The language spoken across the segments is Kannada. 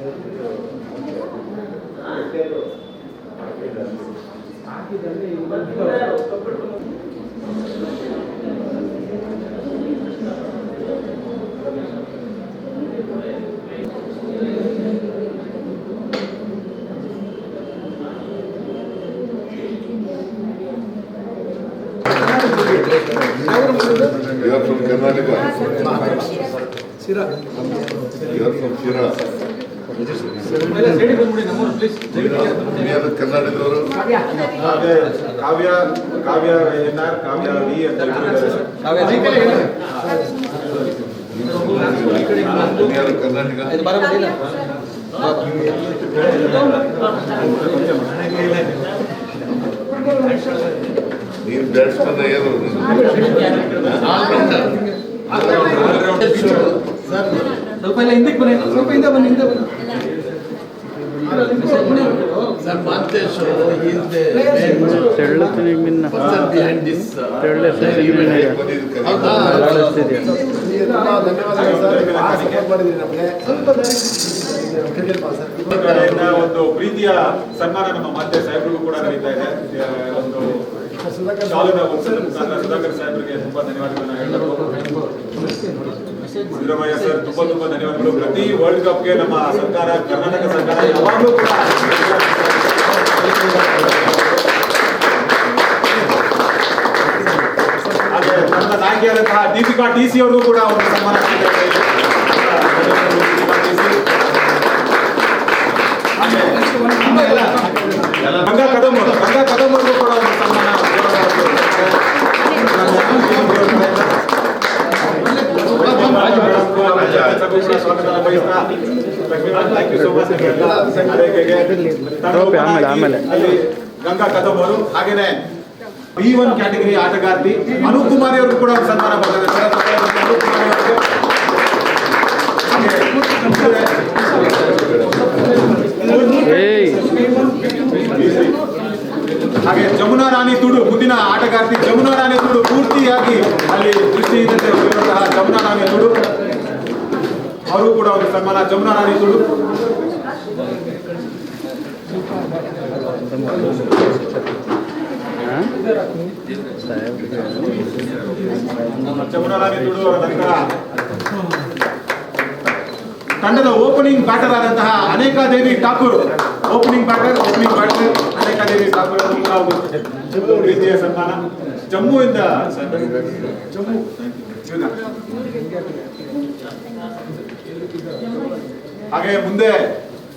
You are from Karnataka. Sira You are from Shira. ಕರ್ನಾಟಕದವರು. Kavya Kavya Kavya N R Kavya V ಅಂತ ಕರ್ನಾಟಕ ನೀನು ಬ್ಯಾಟ್ಸ್ಮನ್ ಏನು ಸ್ವಲ್ಪ ಹಿಂದಕ್ಕೆ ಬನ್ನಿ, ಸ್ವಲ್ಪ ಹಿಂದೆ ಬನ್ನಿ ಹಿಂದೆ ಬನ್ನಿ. ಒಂದು ಪ್ರೀತಿಯ ಸನ್ಮಾನ ನಮ್ಮ ಮಾತೆ ಸಾಹೇಬ್ರಿಗೂ ಕೂಡ ನಡೀತಾ ಇದೆ ಒಂದು ಸುಧಾಕರ್ ಸಾಹೇಬ್ರಿಗೆ ತುಂಬಾ ಧನ್ಯವಾದಗಳನ್ನ ಹೇಳಬೇಕು ಸಿದ್ದರಾಮಯ್ಯ ತುಂಬಾ ತುಂಬಾ ಧನ್ಯವಾದಗಳು. ಪ್ರತಿ ವರ್ಲ್ಡ್ ಕಪ್ಗೆ ನಮ್ಮ ಸರ್ಕಾರ ಕರ್ನಾಟಕ ಸರ್ಕಾರ ಯಾವಾಗಲೂ ಕೂಡ ನನ್ನ ನಾಯಕಿಯಾದಂತಹ ದೀಪಿಕಾ ಟಿ ಸಿ ಅವ್ರಿಗೂ ಕೂಡ ಒಂದು ಸನ್ಮಾನ ಗಂಗಾ ಕದಂ ಗಂಗಾ ಕದಂ ಅವ್ರಿಗೂ ಕೂಡ ಒಂದು ಸನ್ಮಾನ. ಅಲ್ಲಿ ಗಂಗಾ ಕದಂ ಅವರು ಹಾಗೇನೆ ಬಿ ಒನ್ ಕ್ಯಾಟಗರಿ ಆಟಗಾರ್ತಿ ಅನುಪ್ ಕುಮಾರಿ ಅವರು ಕೂಡ ಸನ್ಮಾನ. ಹಾಗೆ ಜಮುನಾ ರಾಣಿ ತುಡು ಮುಂದಿನ ಆಟಗಾರ್ತಿ ಜಮುನಾ ರಾಣಿ ತುಡು ಪೂರ್ತಿಯಾಗಿ ಅಲ್ಲಿ ದೃಷ್ಟಿ ಅವರು ಸನ್ಮಾನ, ಜಮುನಾ ರಾಣಿ ಸಾಹೇಬ್ರಿಗೆ ಜಮುನಾ ರಾಣಿ ತುಡು ಅವರ ನಂತರ ತಂಡದ ಓಪನಿಂಗ್ ಬ್ಯಾಟರ್ ಆದಂತಹ Aneka Devi Thakur. Opening batter opening batter, Aneka Devi Thakur ಒಂದು ರೀತಿಯ ಸನ್ಮಾನ. ಜಮ್ಮುವಿಂದ ಜಮ್ಮು. ಹಾಗೆ ಮುಂದೆ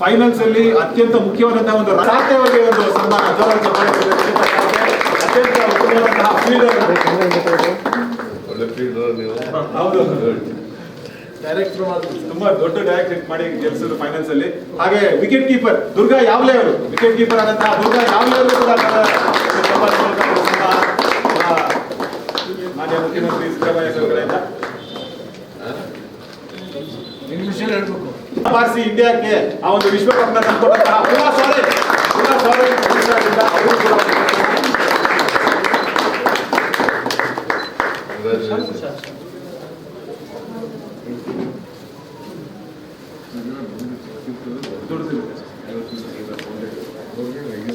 ಫೈನಲ್ಸ್ ಅಲ್ಲಿ ಅತ್ಯಂತ ಮುಖ್ಯವಾದಂತಹ ಒಂದು ರಾತೆ ಒಂದು ಸನ್ಮಾನ. ಅತ್ಯಂತ ಮುಖ್ಯವಾದಂತಹ ಫೀಲ್ಡರ್ ಹೌದು ಡೈರೆಕ್ಟರ್ ತುಂಬಾ ದೊಡ್ಡ ಡೈರೆಕ್ಟ್ ಮಾಡಿ ಗೆಲ್ಸಿದ್ರು ಫೈನಲ್ಸ್ ಅಲ್ಲಿ ಹಾಗೆ ವಿಕೆಟ್ ಕೀಪರ್ ದುರ್ಗಾ ಯಾವ್ಲೆ ಅವರು ವಿಕೆಟ್ ಕೀಪರ್ ಆದಂತಹ ದುರ್ಗಾ ಯಾವ್ಲೆ ಅವರು ಕೂಡ ಕನ್ನಡ ಚಪ್ಪಾಳೆ ಮೂಲಕ ಪ್ರೋತ್ಸಾಹ, ಆ, ಮಾನ್ಯ ಮುಖ್ಯಮಂತ್ರಿ ಸಿದ್ದರಾಮಯ್ಯ ಸರ್ ಕಡೆಯಿಂದ English ಅಲ್ಲಿ ಹೇಳ್ಬೇಕು. ಇಂಡಿಯಾಕ್ಕೆ ಆ ಒಂದು ವಿಶ್ವಕಪ್ನ ತಂದ್ಕೊಟ್ಟಂತಹ ಒಡಿಶಾದಿಂದ ಅವರು ಕೂಡ ಒಂದು Congratulations.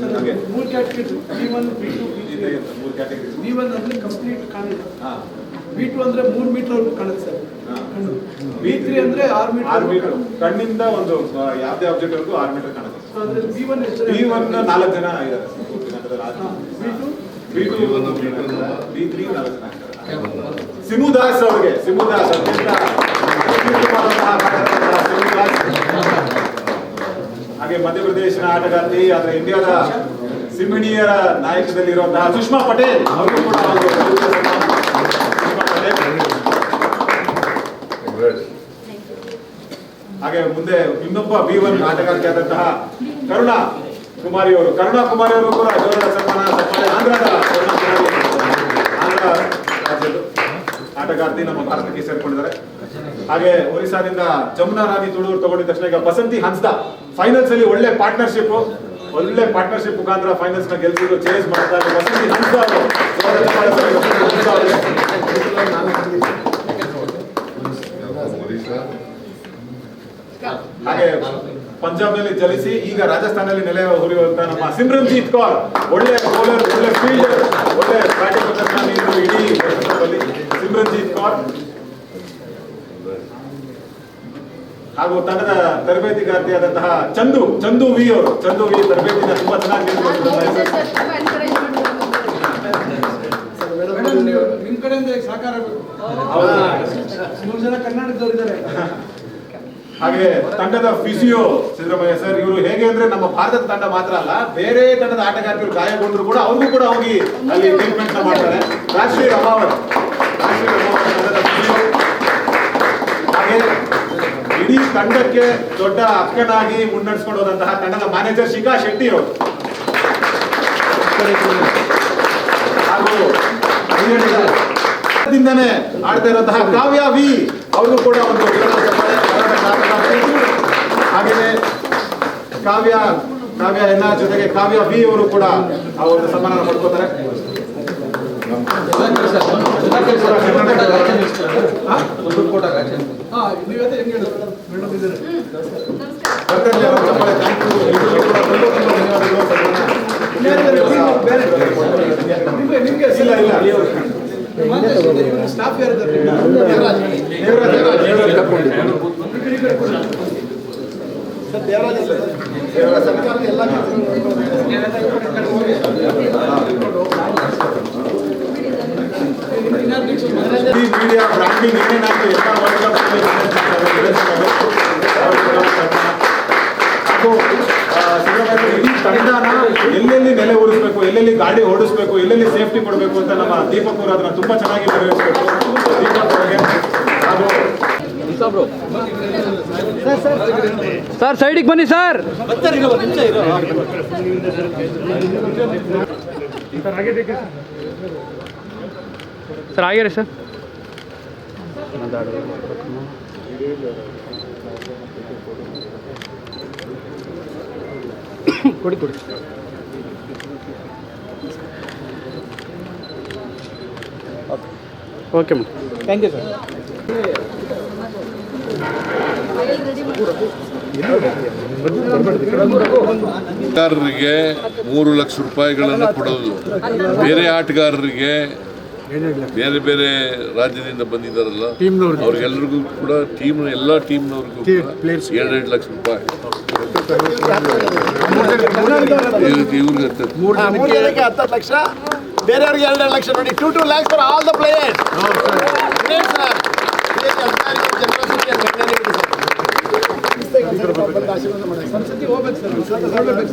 ಹಾಗೆ ಮೂರು category B one B two ಇದೆ ಮೂರು category. ಬಿ ಒನ್ ಅಂದ್ರೆ ಹಾ, ಬಿ ಟು ಅಂದ್ರೆ ಮೂರು ಮೀಟರ್ ವರೆಗೂ ಕಾಣುತ್ತೆ ಸರ್. ಹಾ. ಕಣ್ಣು. ಬಿ ತ್ರೀ ಅಂದ್ರೆ ಆರು ಆರು ಮೀಟರ್. ಮೀಟರ್ ಕಣ್ಣಿಂದ ಒಂದು ಆ, ಯಾವ್ದೇ ಆಬ್ಜೆಕ್ಟ್ ವರೆಗೂ ಆರು ಮೀಟರ್ ಕಾಣುತ್ತೆ ಅದ್ರಲ್ಲಿ ಬಿ ಒನ್ ಎಷ್ಟು ಬಿ ಒನ್ ನಾಲ್ಕು ಜನ ಇದ್ದಾರೆ B two B two B three ನಾಲ್ಕು ಜನ ಇದ್ದಾರೆ. ಸಿಮು ದಾಸ್ ಅವ್ರಿಗೆ ಸಿಮುದಾಸ್ ಅತ್ಯಂತ ಹಾಗೆ ಮಧ್ಯಪ್ರದೇಶನ ಆಟಗಾರ್ತಿ ಆದ್ರೆ ಇಂಡಿಯಾದ ಸಿಮಿಣಿಯರ ನಾಯಕದಲ್ಲಿರುವಂತಹ ಸುಷ್ಮಾ ಪಟೇಲ್. ಅವರು ಹಾಗೆ ಮುಂದೆ ಇನ್ನೊಬ್ಬ ಬಿ ಒನ್ ಆಟಗಾರ್ತಿ ಆದಂತಹ ಕರುಣಾ ಕುಮಾರಿ ಅವರು. ಕರುಣಾ ಕುಮಾರಿ ಅವರು ಕೂಡ ಜೋರ ಸನ್ಮಾನ ಸನ್ಮಾನ. ಆಂಧ್ರದ ಆಂಧ್ರ ಆಟಗಾರ್ತಿ ನಮ್ಮ ಭಾರತಕ್ಕೆ ಸೇರ್ಕೊಂಡಿದ್ದಾರೆ. ಹಾಗೆ ಒರಿಸ್ಸಾದಿಂದ ಜಮುನಾ ರಾಣಿ ತುಳೂರು ತಗೊಂಡಿದ ತಕ್ಷಣ ಈಗ ಬಸಂತಿ ಹನ್ಸ್ದ. ಫೈನಲ್ಸ್ ಅಲ್ಲಿ ಒಳ್ಳೆ ಪಾರ್ಟ್ನರ್ಶಿಪ್ ಒಳ್ಳೆ ಪಾರ್ಟ್ನರ್ಶಿಪ್ ಮುಖಾಂತರ ಫೈನಲ್ಸ್ನ ಗೆಲ್ಸಿದ್ರು ಚೇಂಜ್ ಮಾಡ್ತಾ. ಹಾಗೆ ಪಂಜಾಬ್ನಲ್ಲಿ ಜಲಿಸಿ ಈಗ ರಾಜಸ್ಥಾನಲ್ಲಿ ನೆಲೆ ಹುರಿಯುವಂತ ನಮ್ಮ ಸಿಮ್ರನ್ಜೀತ್ ಕೌರ್. ಒಳ್ಳೆ ಬೌಲರ್ ಒಳ್ಳೆ ಫೀಲ್ಡರ್ ಒಳ್ಳೆ ಬ್ಯಾಟಿಂಗ್ ಇಡೀ ಸಿಮ್ರನ್ಜೀತ್ ಕೌರ್. ಹಾಗೂ ತಂಡದ ತರಬೇತಿಗಾರ್ತಿಯಾದಂತಹ ಚಂದು ಚಂದು ವಿ ಅವರು. ಚಂದು ವಿ ತರಬೇತಿನ ತುಂಬಾ ಚೆನ್ನಾಗಿ ಕಡೆಯಿಂದ ಸಹಕಾರ ಮೂರು ಜನ ಕರ್ನಾಟಕದವ್ರು ಇದ್ದಾರೆ. ಹಾಗೆ ತಂಡದ ಫಿಸಿಯೋ ಸಿದ್ದರಾಮಯ್ಯ ಸರ್ ಇವರು ಹೇಗೆ ಅಂದ್ರೆ ನಮ್ಮ ಭಾರತದ ತಂಡ ಮಾತ್ರ ಅಲ್ಲ ಬೇರೆ ತಂಡದ ಆಟಗಾರರು ಗಾಯಗೊಂಡ್ರು ಕೂಡ ಅವ್ರಿಗೂ ಕೂಡ ಹೋಗಿ ಅಲ್ಲಿ ಟ್ರೀಟ್ಮೆಂಟ್ ಮಾಡ್ತಾರೆ. ರಾಷ್ಟ್ರೀಯ ರಮಾವತ್ ರಾಷ್ಟ್ರೀಯ ರಮಾವತ್ ತಂಡದ. ಹಾಗೆ ಇಡೀ ತಂಡಕ್ಕೆ ದೊಡ್ಡ ಅಕ್ಕನಾಗಿ ಮುನ್ನಡೆಸ್ಕೊಂಡು ಹೋದಂತಹ ತಂಡದ ಮ್ಯಾನೇಜರ್ ಶಿಖಾ ಶೆಟ್ಟಿ ಅವರು. ಹಾಗೂ ದಿಂದನೇ ಆಡ್ತಾ ಇರುವಂತಹ ಕಾವ್ಯ ವಿ ಅವರು ಕೂಡ ಒಂದು ಹಾಗೆಯೇ ಕರ್ನಾಟಕ ಕಾವ್ಯ ಕಾವ್ಯ ಎನ್ನ ಜೊತೆಗೆ ಕಾವ್ಯ ವಿ ಅವರು ಕೂಡ ಆ ಒಂದು ಸನ್ಮಾನ ಪಡ್ಕೋತಾರೆ. ಒಂದು ಫೋಟೋ ಹಾ ನೀವತ್ತೆ ಹೆಂಗೆ ಹೇಳಿದ್ರು ಮೇಡಮ್ ಇದ್ದಾರೆ ಬರ್ತಾರೆ ಅವರ ಚಪ್ಪಾಳೆ ಥ್ಯಾಂಕ್ ಯು ಎಲ್ರಿಗೂ ಕೂಡ ತುಂಬ ತುಂಬ ಧನ್ಯವಾದಗಳು ಬೇರೆ ನಿಮಗೆ ನಿಮಗೆ ಇಲ್ಲ ಇಲ್ಲ ಸ್ಟಾಫ್ ಯಾರಿದ್ದಾರೆ ದೇವರಾಜ್ ದೇವರಾಜ್ ದೇವರಾಜ್ ಕರ್ಕೊಂಡು ದೇವರಾಜ್ ಸರ್ಕಾರದ ಎಲ್ಲ ಈ ಮೀಡಿಯಾ ಬ್ರಾಂಡಿಂಗ್ ಏನೇನಾಯ್ತು ಗಾಡಿ ಓಡಿಸ್ಬೇಕು, ಎಲ್ಲೆಲ್ಲಿ ಸೇಫ್ಟಿ ಕೊಡಬೇಕು ಅಂತ ನಮ್ಮ ದೀಪಕ್ ಅವರು ಅದನ್ನ ತುಂಬಾ ಚೆನ್ನಾಗಿ ಸರ್, ಸೈಡಿಗೆ ಬನ್ನಿ ಸರ್. ಸರ್ ಆಗಿರಿ ಸರ್. ಕೊಡಿ ಕೊಡಿ. Okay madam. Thank you sir ಆಟಗಾರರಿಗೆ ಮೂರು ಲಕ್ಷ ರೂಪಾಯಿಗಳನ್ನು ಕೊಡೋದು. ಬೇರೆ ಆಟಗಾರರಿಗೆ ಬೇರೆ ಬೇರೆ ರಾಜ್ಯದಿಂದ ಬಂದಿದ್ದಾರಲ್ಲ ಅವ್ರಿಗೆಲ್ಲರಿಗೂ ಕೂಡ ಟೀಮ್ ಎಲ್ಲ ಟೀಮ್ನವ್ರಿಗೂ ಎರಡೆರಡು ಲಕ್ಷ ರೂಪಾಯಿ. ಇವ್ರಿಗೆ ಇವ್ರಿಗೆ ಹತ್ತು- ಮೂರು ಜನಕ್ಕೆ ಹತ್ತು ಲಕ್ಷ ಬೇರೆಯವ್ರಿಗೆ ಎರಡು ಲಕ್ಷ ನೋಡಿ. Two two lakhs for all the players great sir ಸತಿ ಹೋಗ್ಬೇಕು ಸರ್ ನೋಡ್ಬೇಕು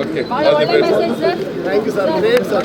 ಓಕೆ ಭಾಳ ಒಳ್ಳೆ message sir thank you sir great sir